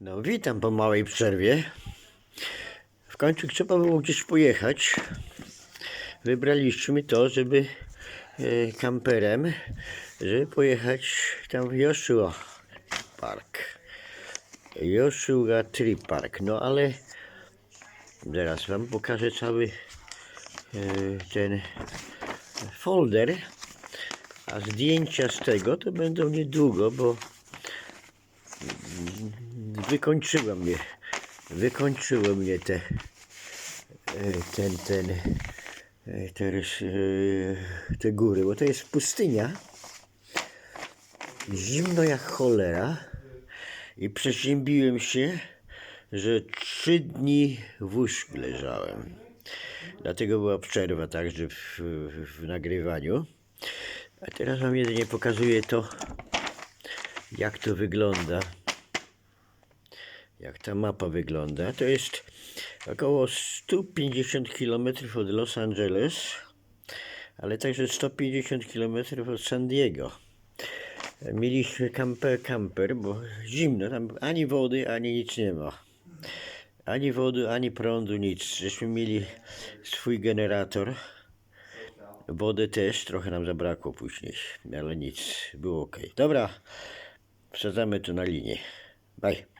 No, witam po małej przerwie. W końcu trzeba było gdzieś pojechać. Wybraliśmy to, żeby e, kamperem, żeby pojechać tam w Joshua Park. Joshua Tree Park. No ale zaraz wam pokażę cały e, ten folder. A zdjęcia z tego to będą niedługo, bo wykończyło mnie, wykończyło mnie te, e, ten, ten, e, te, rys- e, te góry, bo to jest pustynia, zimno jak cholera i przeziębiłem się, że trzy dni w łóżku leżałem. Dlatego była przerwa także w, w, w nagrywaniu. A teraz wam jedynie pokazuję to, jak to wygląda jak ta mapa wygląda. To jest około 150 km od Los Angeles, ale także 150 km od San Diego. Mieliśmy camper, camper, bo zimno, tam ani wody, ani nic nie ma. Ani wody, ani prądu, nic. Żeśmy mieli swój generator. Wodę też, trochę nam zabrakło później, ale nic, było ok. Dobra, wsadzamy to na linię. Bye.